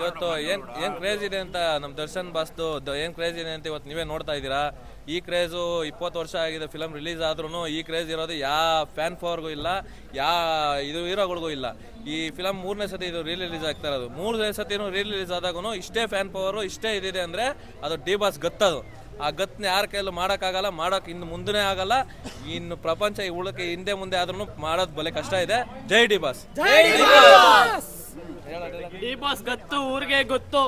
ಇವತ್ತು ಏನ್ ಏನ್ ಕ್ರೇಜ್ ಇದೆ ಅಂತ ನಮ್ಮ ದರ್ಶನ್ ಬಾಸ್ದು ಏನ್ ಕ್ರೇಜ್ ಇದೆ ಅಂತ ಇವತ್ತು ನೀವೇ ನೋಡ್ತಾ ಇದ್ದೀರಾ? ಈ ಕ್ರೇಜು ಇಪ್ಪತ್ತು ವರ್ಷ ಆಗಿದೆ ಫಿಲಮ್ ರಿಲೀಸ್ ಆದ್ರೂ ಈ ಕ್ರೇಜ್ ಇರೋದು ಯಾವ ಫ್ಯಾನ್ ಫಾರ್ಗೂ ಇಲ್ಲ, ಯಾ ಇದು ಹೀರೋಗಳಿಗೂ ಇಲ್ಲ. ಈ ಫಿಲಮ್ ಮೂರನೇ ಸತಿ ಇದು ರೀ ರಿಲೀಸ್ ಆಗ್ತಾ ಇರೋದು. ಮೂರನೇ ಸತಿನೂ ರೀ ರಿಲೀಸ್ ಆದಾಗೂ ಇಷ್ಟೇ ಫ್ಯಾನ್ ಪವರು ಇಷ್ಟೇ ಇದಿದೆ ಅಂದ್ರೆ ಅದು ಡಿ ಬಾಸ್ ಗತ್ತದು. ಆ ಗತ್ನ ಯಾರ ಕೈಯಲ್ಲೂ ಮಾಡೋಕ್ಕಾಗಲ್ಲ, ಮಾಡೋಕೆ ಇನ್ನು ಮುಂದೆ ಆಗಲ್ಲ. ಇನ್ನು ಪ್ರಪಂಚ ಈ ಉಳಕ್ಕೆ ಹಿಂದೆ ಮುಂದೆ ಆದ್ರೂ ಮಾಡೋದು ಬಲೆ ಕಷ್ಟ ಇದೆ. ಜೈ ಡಿ ಬಾಸ್ ಡಿ ಬಾಸ್ ಗೊತ್ತು, ಊರಿಗೆ ಗೊತ್ತು.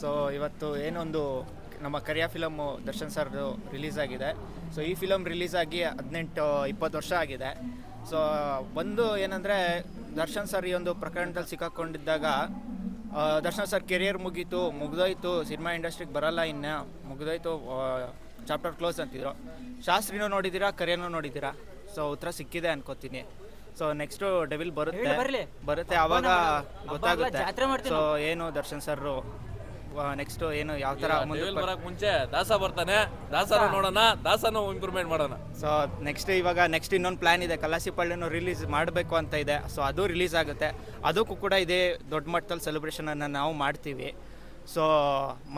ಸೊ ಇವತ್ತು ಏನೊಂದು ನಮ್ಮ Kariya film Darshan sir release ಆಗಿದೆ. ಸೊ ಈ ಫಿಲಮ್ ರಿಲೀಸ್ ಆಗಿ ಹದಿನೆಂಟು, ಇಪ್ಪತ್ತು ವರ್ಷ ಆಗಿದೆ. ಸೊ ಒಂದು ಏನಂದರೆ, ದರ್ಶನ್ ಸರ್ ಈ ಒಂದು ಪ್ರಕರಣದಲ್ಲಿ ಸಿಕ್ಕಾಕೊಂಡಿದ್ದಾಗ ದರ್ಶನ್ ಸರ್ ಕೆರಿಯರ್ ಮುಗೀತು, ಮುಗ್ದೋಯ್ತು ಸಿನಿಮಾ ಇಂಡಸ್ಟ್ರಿಗೆ ಬರಲ್ಲ ಇನ್ನು, ಮುಗ್ದೋಯ್ತು ಚಾಪ್ಟರ್ ಕ್ಲೋಸ್ ಅಂತಿದ್ರು. ಶಾಸ್ತ್ರಿನೂ ನೋಡಿದ್ದೀರಾ, ಕರಿಯನೂ ನೋಡಿದ್ದೀರಾ? ಸೊ ಉತ್ತರ ಸಿಕ್ಕಿದೆ ಅನ್ಕೋತೀನಿ. ಸೊ ನೆಕ್ಸ್ಟ್ ಡೆವಿಲ್ ಬರುತ್ತೆ. ಬರುತ್ತೆ ಅವಾಗ ಗೊತ್ತಾಗುತ್ತೆ. ಸೊ ಏನು ದರ್ಶನ್ ಸರ್ ನೆಕ್ಸ್ಟ್ ಏನು ಯಾವ ತರ ಬರಕ್ ಮುಂಚೆ ದಾಸ ಬರ್ತಾನೆ. ದಾಸನ ನೋಡೋಣ ದಾಸನ ಇಂಪ್ರೂವ್ಮೆಂಟ್ ಮಾಡೋಣ. ಸೊ ನೆಕ್ಸ್ಟ್ ಇವಾಗ ನೆಕ್ಸ್ಟ್ ಇನ್ನೊಂದು ಪ್ಲಾನ್ ಇದೆ. ಕಲಾಸಿ ಪಳ್ಳಿನೂ ರಿಲೀಸ್ ಮಾಡಬೇಕು ಅಂತ ಇದೆ. ಸೊ ಅದು ರಿಲೀಸ್ ಆಗುತ್ತೆ. ಅದಕ್ಕೂ ಕೂಡ ಇದೇ ದೊಡ್ಡ ಮಟ್ಟದಲ್ಲಿ ಸೆಲೆಬ್ರೇಷನ್ ಅನ್ನು ನಾವು ಮಾಡ್ತೀವಿ. ಸೊ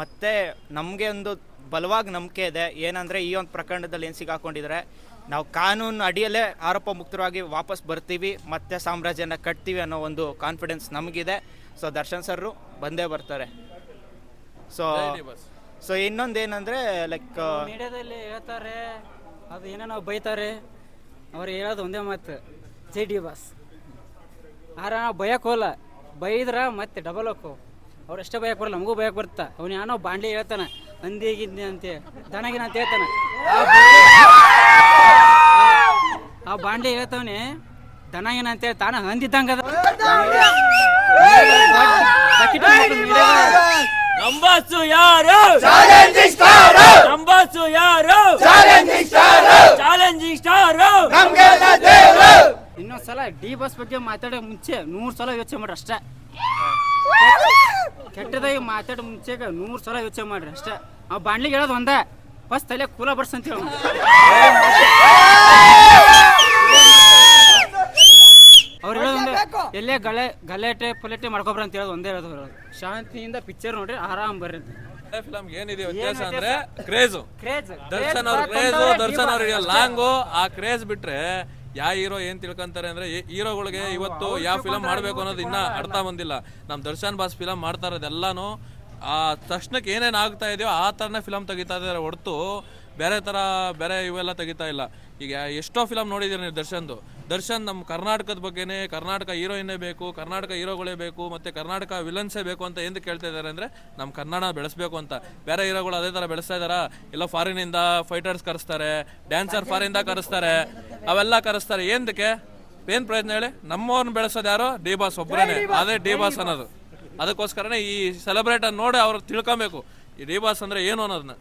ಮತ್ತೆ ನಮಗೆ ಒಂದು ಬಲವಾಗಿ ನಂಬಿಕೆ ಇದೆ. ಏನಂದರೆ ಈ ಒಂದು ಪ್ರಕರಣದಲ್ಲಿ ಏನು ಸಿಗಾಕೊಂಡಿದ್ರೆ ನಾವು ಕಾನೂನು ಅಡಿಯಲ್ಲೇ ಆರೋಪ ಮುಕ್ತರಾಗಿ ವಾಪಸ್ ಬರ್ತೀವಿ ಮತ್ತೆ ಸಾಮ್ರಾಜ್ಯನ ಕಟ್ತೀವಿ ಅನ್ನೋ ಒಂದು ಕಾನ್ಫಿಡೆನ್ಸ್ ನಮಗಿದೆ. ಸೊ ದರ್ಶನ್ ಸರ್ರು ಬಂದೇ ಬರ್ತಾರೆ. ಸೊ ಡಿ ಬಾಸ್ ಸೊ ಇನ್ನೊಂದೇನಂದರೆ ಲೈಕ್ ಮೀಡಿಯಾದಲ್ಲಿ ಹೇಳ್ತಾರೆ ಅದು ಏನೇನೋ ಬೈತಾರೆ ಅವ್ರು ಹೇಳೋದು ಒಂದೇ ಮಾತು ಜೆ ಡಿ ಬಾಸ್ ಆರ ನಾವು ಬಯಕೋಲ್ಲ ಬೈದ್ರ ಮತ್ತೆ ಡಬಲ್ ಹೋಗು ಅವ್ರು ಎಷ್ಟೇ ಬಯಕ್ಕೆ ಬರಲ್ಲ ನಮಗೂ ಭಯಕ್ಕೆ ಬರ್ತಾ ಅವ್ನು ಯಾನೋ ಬಾಂಡ್ಲಿ ಹೇಳ್ತಾನೆ ಅಂದಿಗಿದ್ದೆ ಅಂತೆ ದಣಗಿನ ಅಂತ ಹೇಳ್ತಾನೆ. ಆ ಬಾಂಡ್ಲಿ- ಹೇಳ್ತವನೆ ದನ ಏನಂತ ದಣಗಿನ ಅಂತ ಹೇಳಿ ತಾನ ಹಂದಿದ್ದಂಗ ನಂಬಸು ಯಾರು? ಚಾಲೆಂಜಿಂಗ್ ಸ್ಟಾರ್ ನಂಬಸು ಯಾರು? ಚಾಲೆಂಜಿಂಗ್ ಸ್ಟಾರ್ ಚಾಲೆಂಜಿಂಗ್ ಸ್ಟಾರ್ ಇನ್ನೊಂದ್ಸಲ ಡಿ ಬಸ್ ಬಗ್ಗೆ ಮಾತಾಡೋ ಮುಂಚೆ ನೂರು ಸಲ ಯೋಚನೆ ಮಾಡ್ರಿ ಅಷ್ಟೇ. ಕೆಟ್ಟದಾಗಿ ಮಾತಾಡೋ ಮುಂಚೆ ನೂರು ಸಲ ಯೋಚನೆ ಮಾಡ್ರಿ ಅಷ್ಟೇ. ಆ ಬಾಣ್ಲಿಗೆ ಹೇಳೋದು ಒಂದೇ. ಫಸ್ಟ್ ತಲೆ ಕೂಲ ಬರ್ಸ್ ಅಂತ ಅವ್ರು ಹೇಳೋದು ಎಲ್ಲೇ ಗಲೆ ಗಲಾಟೆ ಪಲಾಟೆ ಮಾಡ್ಕೊಬ್ರ ಅಂತ ಹೇಳೋದು ಒಂದೇ ಹೇಳೋದು ಅವ್ರು. ಶಾಂತಿಯಿಂದ ಪಿಕ್ಚರ್ ನೋಡ್ರಿ ಆರಾಮ್ ಬರ್ರಿ ಅಂತ. ಫಿಲಮ್ ಏನಿದೆ ವ್ಯತ್ಯಾಸ ಅಂದ್ರೆ ಕ್ರೇಜು ಕ್ರೇಜ್ ದರ್ಶನ್ ಅವ್ರ ಕ್ರೇಜು ದರ್ಶನ್ ಅವ್ರಿಗೆ ಲಾಂಗು ಆ ಕ್ರೇಜ್ ಬಿಟ್ರೆ ಯಾವ ಹೀರೋ ಏನ್ ತಿಳ್ಕೊಂತಾರೆ ಅಂದ್ರೆ ಹೀರೋಗಳಿಗೆ ಇವತ್ತು ಯಾವ ಫಿಲಮ್ ಮಾಡ್ಬೇಕು ಅನ್ನೋದು ಇನ್ನ ಅರ್ಥ ಬಂದಿಲ್ಲ. ನಮ್ ದರ್ಶನ್ ಬಾಸ್ ಫಿಲಮ್ ಮಾಡ್ತಾ ಇರೋದೆಲ್ಲಾನು ಆ ತಕ್ಷಣಕ್ಕೆ ಏನೇನು ಆಗ್ತಾ ಇದೆಯೋ ಆ ಥರನೇ ಫಿಲಮ್ ತೆಗಿತಾ ಇದ್ದಾರೆ. ಹೊರತು ಬೇರೆ ಥರ ಬೇರೆ ಇವೆಲ್ಲ ತೆಗಿತಾ ಇಲ್ಲ. ಈಗ ಎಷ್ಟೋ ಫಿಲಮ್ ನೋಡಿದ್ದೀರಿ ನೀವು ದರ್ಶನ್ದು. ದರ್ಶನ್ ನಮ್ಮ ಕರ್ನಾಟಕದ ಬಗ್ಗೆನೇ ಕರ್ನಾಟಕ ಹೀರೋಯಿನ್ನೇ ಬೇಕು ಕರ್ನಾಟಕ ಹೀರೋಗಳೇ ಬೇಕು ಮತ್ತು ಕರ್ನಾಟಕ ವಿಲನ್ಸೇ ಬೇಕು ಅಂತ ಎಂದು ಕೇಳ್ತಾ ಇದ್ದಾರೆ ಅಂದರೆ ನಮ್ಮ ಕನ್ನಡ ಬೆಳೆಸ್ಬೇಕು ಅಂತ. ಬೇರೆ ಹೀರೋಗಳು ಅದೇ ಥರ ಬೆಳೆಸ್ತಾ ಇದ್ದಾರಾ? ಇಲ್ಲ ಫಾರಿನಿಂದ ಫೈಟರ್ಸ್ ಕರೆಸ್ತಾರೆ ಡ್ಯಾನ್ಸರ್ ಫಾರಿನ್ ಕರೆಸ್ತಾರೆ ಅವೆಲ್ಲ ಕರೆಸ್ತಾರೆ. ಏನಕ್ಕೆ ಏನು ಪ್ರಯತ್ನ ಹೇಳಿ? ನಮ್ಮವ್ರನ್ನ ಬೆಳೆಸೋದು ಯಾರೋ? ಡಿ ಬಾಸ್ ಒಬ್ಬರೇ ಅದೇ ಡಿ ಬಾಸ್ ಅನ್ನೋದು. ಅದಕ್ಕೋಸ್ಕರನೇ ಈ ಸೆಲೆಬ್ರೇಟ್ ನೋಡಿ ಅವ್ರು ತಿಳ್ಕೊಬೇಕು. ಈ ಡಿ ಅಂದ್ರೆ ಏನು ಅನ್ನೋದನ್ನ.